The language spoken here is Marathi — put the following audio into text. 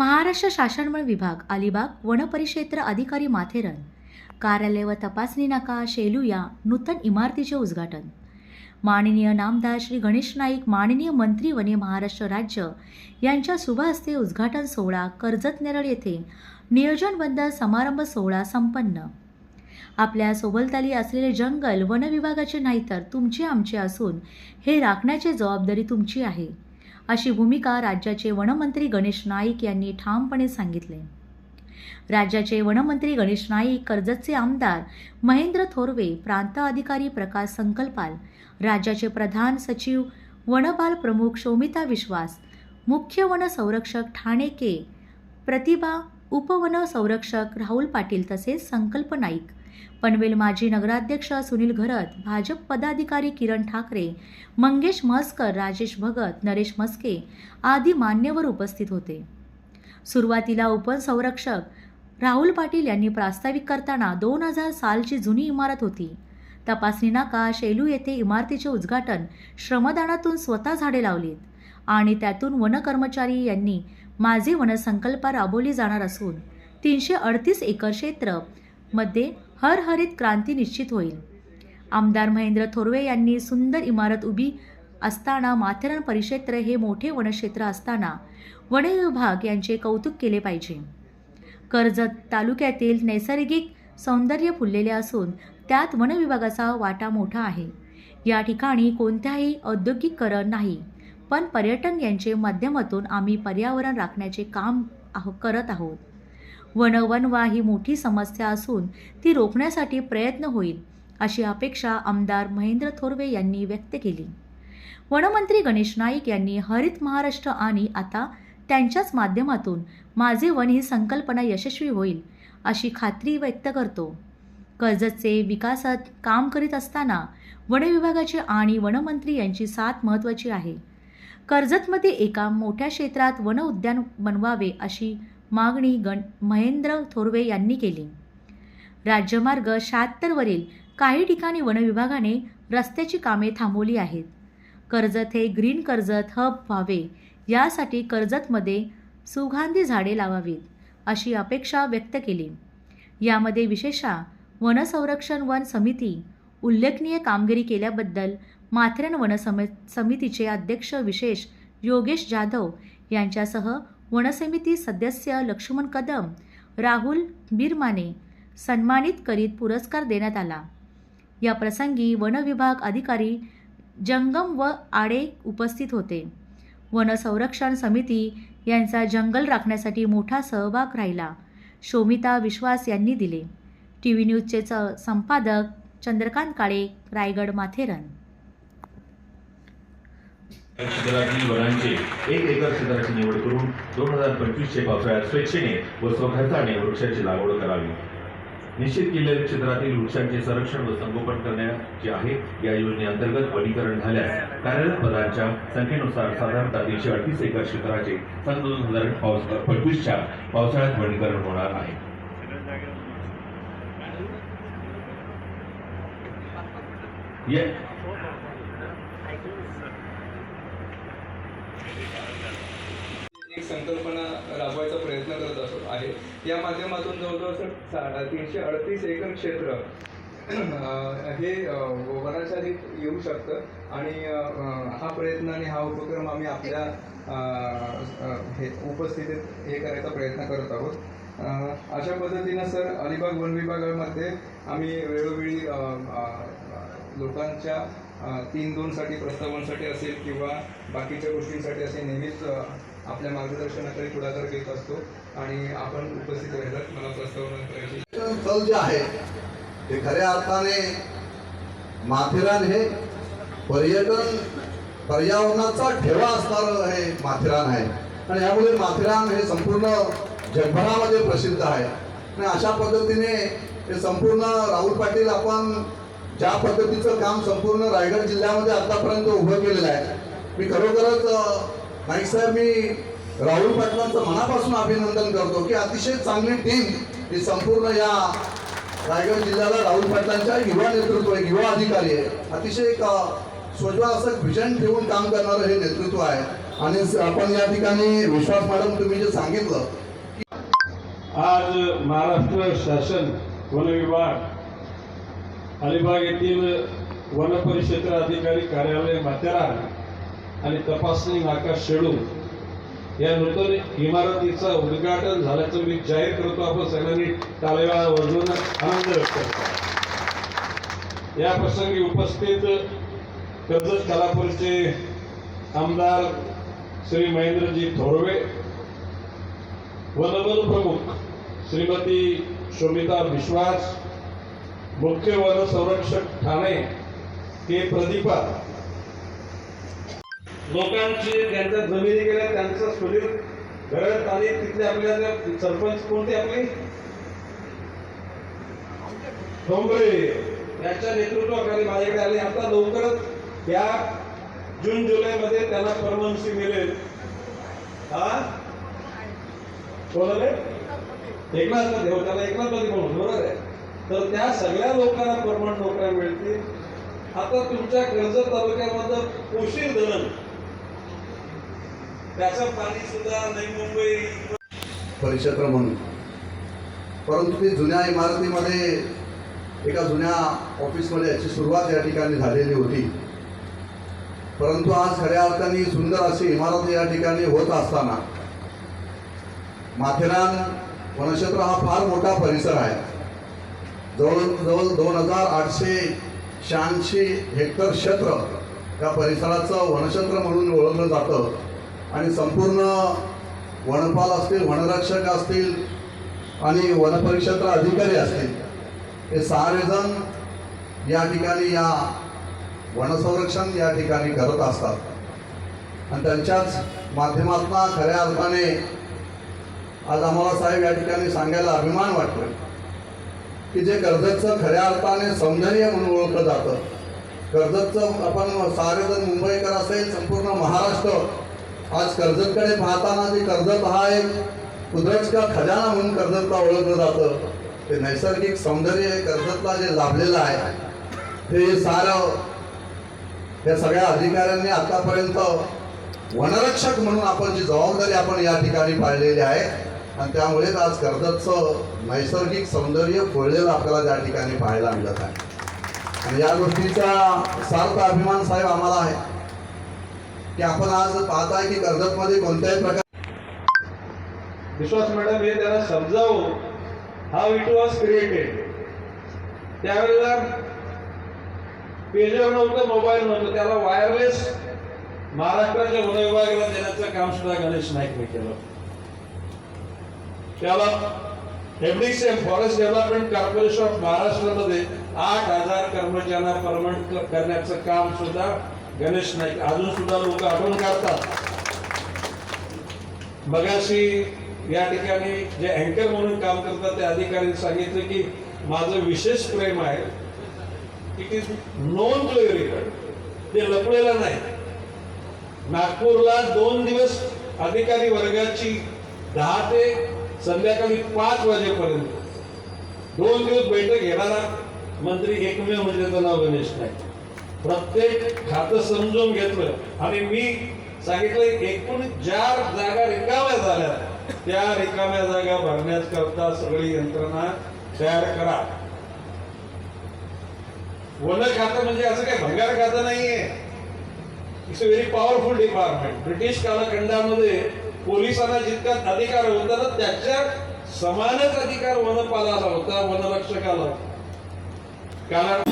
महाराष्ट्र शासनवन विभाग अलिबाग वनपरिक्षेत्र अधिकारी माथेरन. कार्यालय व तपासणी नाका शेलू या नूतन इमारतीचे उद्घाटन. माननीय नामदार श्री गणेश नाईक माननीय मंत्री वने महाराष्ट्र राज्य यांच्या शुभहस्ते उद्घाटन सोहळा कर्जत नेरळ येथे नियोजनबद्ध समारंभ सोहळा संपन्न. आपल्या सोबलताली असलेले जंगल वन विभागाचे नाही तर तुमचे आमचे असून हे राखण्याची जबाबदारी तुमची आहे. अशी भूमिका राज्याचे वनमंत्री गणेश नाईक यांनी ठामपणे सांगितले. राज्याचे वनमंत्री गणेश नाईक कर्जतचे आमदार महेंद्र थोरवे प्रांत अधिकारी प्रकाश संकल्पाल राज्याचे प्रधान सचिव वनपाल प्रमुख शोमिता विश्वास मुख्य वन संरक्षक ठाणे के प्रतिभा उपवन संरक्षक राहुल पाटील तसेच संकल्प नाईक पनवेल माजी नगराध्यक्ष सुनील घरत भाजप पदाधिकारी किरण ठाकरे मंगेश म्हसकर राजेश भगत नरेश म्हस्के आदी मान्यवर उपस्थित होते. सुरुवातीला उपसंरक्षक राहुल पाटील यांनी प्रास्ताविक करताना दोन हजार सालची जुनी इमारत होती. तपासणी नाका शेलू येथे इमारतीचे उद्घाटन श्रमदानातून स्वतः झाडे लावलीत आणि त्यातून वन कर्मचारी यांनी माझे वनसंकल्प राबवली जाणार असून तीनशे अडतीस एकर क्षेत्र मध्ये हरहरित क्रांती निश्चित होईल. आमदार महेंद्र थोरवे यांनी सुंदर इमारत उभी असताना माथेरान परिक्षेत्र हे मोठे वनक्षेत्र असताना वन विभाग यांचे कौतुक केले पाहिजे. कर्जत तालुक्यातील नैसर्गिक सौंदर्य फुललेले असून त्यात वन विभागाचा वाटा मोठा आहे. या ठिकाणी कोणत्याही औद्योगिकरण नाही पण पर्यटन यांचे माध्यमातून आम्ही पर्यावरण राखण्याचे काम आहो करत आहोत. वनवनवा ही मोठी समस्या असून ती रोखण्यासाठी प्रयत्न होईल अशी अपेक्षा आमदार महेंद्र थोरवे यांनी व्यक्त केली. वनमंत्री गणेश नाईक यांनी हरित महाराष्ट्र आणि आता त्यांच्याच माध्यमातून माझे वन ही संकल्पना यशस्वी होईल अशी खात्री व्यक्त करतो. कर्जतचे विकासात काम करीत असताना वन विभागाचे आणि वनमंत्री यांची साथ महत्त्वाची आहे. कर्जतमध्ये एका मोठ्या क्षेत्रात वन उद्यान बनवावे अशी मागणी गण महेंद्र थोरवे यांनी केली. राज्यमार्ग शहात्तरवरील काही ठिकाणी वनविभागाने रस्त्याची कामे थांबवली आहेत. कर्जत हे ग्रीन कर्जत हब व्हावे यासाठी कर्जतमध्ये सुगंधी झाडे लावावीत अशी अपेक्षा व्यक्त केली. यामध्ये विशेषतः वनसंरक्षण वन समिती उल्लेखनीय कामगिरी केल्याबद्दल माथेरान वन सम समितीचे अध्यक्ष विशेष योगेश जाधव यांच्यासह वनसमिती सदस्य लक्ष्मण कदम राहुल बिरमाने सन्मानित करीत पुरस्कार देण्यात आला. या प्रसंगी वनविभाग अधिकारी जंगम व आडे उपस्थित होते. वन संरक्षण समिती यांचा जंगल राखण्यासाठी मोठा सहभाग राहिला शोमिता विश्वास यांनी दिले. टी व्ही न्यूजचे च संपादक चंद्रकांत काळे रायगड माथेरन. क्षेत्रातील वनांचे एक एकर क्षेत्राची निवड करून दोन हजार पंचवीसच्या पावसाळ्यात स्वेच्छेने व स्वखर्चाने वृक्षाची लागवड करावी. निश्चित केलेल्या क्षेत्रातील वृक्षांचे संरक्षण व संगोपन करण्याचे आहे या योजनेअंतर्गत वनीकरण झाल्यास कार्यरत पदांच्या संख्येनुसार साधारणतः तीनशे अडतीस एकर क्षेत्राचे सन दोन हजार पावस पंचवीसच्या पावसाळ्यात वनीकरण होणार आहे. या एक संकल्पना राबवायचा प्रयत्न करत असो आहे. या माध्यमातून जवळजवळ सा- तीनशे अडतीस एकर क्षेत्र हे अं, येऊ शकतं. आणि हा प्रयत्न आणि हा उपक्रम आम्ही आपल्या हे उपस्थितीत हे करायचा प्रयत्न करत आहोत. अशा पद्धतीनं सर अलिबाग वन विभागामध्ये आम्ही वेळोवेळी लोकांच्या तीन दोनसाठी प्रस्तावांसाठी असेल किंवा बाकीच्या गोष्टींसाठी असे नेहमीच आपल्या मार्गदर्शनाकडे पुढाकार घेत असतो आणि आपण उपस्थित राहिलात. मला प्रस्तावना करायची जे आहे ते खऱ्या अर्थाने माथेरान हे पर्यटन पर्यावरणाचा ठेवा असणारं हे माथेरान आहे. आणि यामुळे माथेरान हे संपूर्ण जगभरामध्ये प्रसिद्ध आहे. आणि अशा पद्धतीने हे संपूर्ण राहुल पाटील आपण ज्या पद्धतीचं काम संपूर्ण रायगड जिल्ह्यामध्ये आतापर्यंत उभं केलेलं आहे मी खरोखरच नाईक साहेब मी राहुल पाटलांचं मनापासून अभिनंदन करतो की अतिशय चांगली टीम ही संपूर्ण या रायगड जिल्ह्याला राहुल पाटलांच्या युवा नेतृत्व आहे युवा अधिकारी आहे. अतिशय एक अ, असं विजन ठेवून काम करणारं हे नेतृत्व आहे. आणि आपण या ठिकाणी विश्वास मॅडम तुम्ही जे सांगितलं आज महाराष्ट्र शासन वन विभाग अलिबाग येथील वन परिक्षेत्र अधिकारी कार्यालय माथेरा आणि तपासणी नाका शेडू या नूतन इमारतीचं उद्घाटन झाल्याचं मी जाहीर करतो. आपण सगळ्यांनी टाळेवा वाजवून आनंद व्यक्त करतो. या प्रसंगी उपस्थित कर्जत कलापूरचे आमदार श्री महेंद्रजी थोरवे वनबल प्रमुख श्रीमती शोभिता विश्वास मुख्य वन संरक्षक ठाणे के प्रदीपा लोकांची ज्यांच्या जमिनी गेल्या त्यांचं सुधीर घरात आली तिथले आपल्या सरपंच कोणते आपले? ठोंबरे याच्या नेतृत्वाखाली माझ्याकडे आले. आता लवकरच या जून जुलै मध्ये त्यांना परमनन्सी मिळेल. हा? कोणाला? एकनाथमध्ये हो त्याला एकनाथमध्ये म्हणून बरोबर आहे. तर त्या सगळ्या लोकांना परमनंट नोकऱ्या मिळतील. आता तुमच्या कर्जत तालुक्यामधलं कोशीर धरण. त्याचं पाणी सुद्धा नवी मुंबई परिक्षेत्र म्हणून परंतु ती जुन्या इमारतीमध्ये एका जुन्या ऑफिसमध्ये याची सुरुवात या ठिकाणी झालेली होती. परंतु आज खऱ्या अर्थाने सुंदर अशी इमारत या ठिकाणी होत असताना माथेरान वनक्षेत्र हा फार मोठा परिसर आहे. जवळजवळ दोन हजार आठशे शहाऐंशी हेक्टर क्षेत्र या परिसराचं वनक्षेत्र म्हणून ओळखलं जातं. आणि संपूर्ण वनपाल असतील वनरक्षक असतील आणि वनपरिक्षेत्र अधिकारी असतील हे सारेजण या ठिकाणी या वनसंरक्षण या ठिकाणी करत असतात. आणि त्यांच्याच माध्यमातून खऱ्या अर्थाने आज आम्हाला साहेब या ठिकाणी सांगायला अभिमान वाटतोय. की जे कर्जतचं खऱ्या अर्थाने सौंदर्य म्हणून ओळखलं जातं. कर्जतचं आपण सारेजण मुंबईकर असेल संपूर्ण महाराष्ट्र. आज कर्जतकडे पाहताना जे कर्जत हा एक कुदरतचा खजाना म्हणून कर्जतला ओळखलं जातं. ते नैसर्गिक सौंदर्य कर्जतला जे लाभलेलं आहे ते सारं या सगळ्या अधिकाऱ्यांनी आतापर्यंत वनरक्षक म्हणून आपण जी जबाबदारी आपण या ठिकाणी पाळलेली आहे आणि त्यामुळेच आज कर्जतचं नैसर्गिक सौंदर्य फुळलेलं आपल्याला त्या ठिकाणी पाहायला मिळत आहे. आणि या गोष्टीचा सार्थ अभिमान साहेब आम्हाला आहे. की आपण आज पाहताय की कर्जतमध्ये कोणत्याही प्रकार विश्वास मॅडम हे त्यांना समजावं हाऊ इट वॉज क्रिएटेड त्यावेळेला पेजर नव्हतं मोबाईल नव्हतं. त्याला वायरलेस महाराष्ट्राच्या वन विभागाला देण्याचं काम सुद्धा गणेश नाईकने केलं. त्याला MDC forest development corporation of महाराष्ट्रामध्ये आठ हजार कर्मचाऱ्यांना परमनंट करण्याचं काम सुद्धा गणेश नाईक अजून सुद्धा लोक आठवण करतात. मगाशी या ठिकाणी जे अँकर म्हणून काम करतात त्या अधिकाऱ्यांनी सांगितलं की माझं विशेष प्रेम आहे इट इज नोन टू ते लपलेलं नाही. नागपूरला दोन दिवस अधिकारी वर्गाची दहा ते संध्याकाळी पाच वाजेपर्यंत. दोन दिवस बैठक घेणारा मंत्री एकमेव म्हणजे त्याचं नाव गणेश नाईक. प्रत्येक खातं समजून घेतलं. आणि मी सांगितलं एकूण चार जागा रिकाम्या झाल्या. त्या रिकाम्या जागा भरण्याकरता सगळी यंत्रणा तयार करा. वन खातं म्हणजे असं काही भंगार खातं नाहीये. It's a very powerful department British कालखंडामध्ये पोलिसांना जितका अधिकार होता ना त्याच्या समानच अधिकार वनपालाला होता वनरक्षकाला. कारण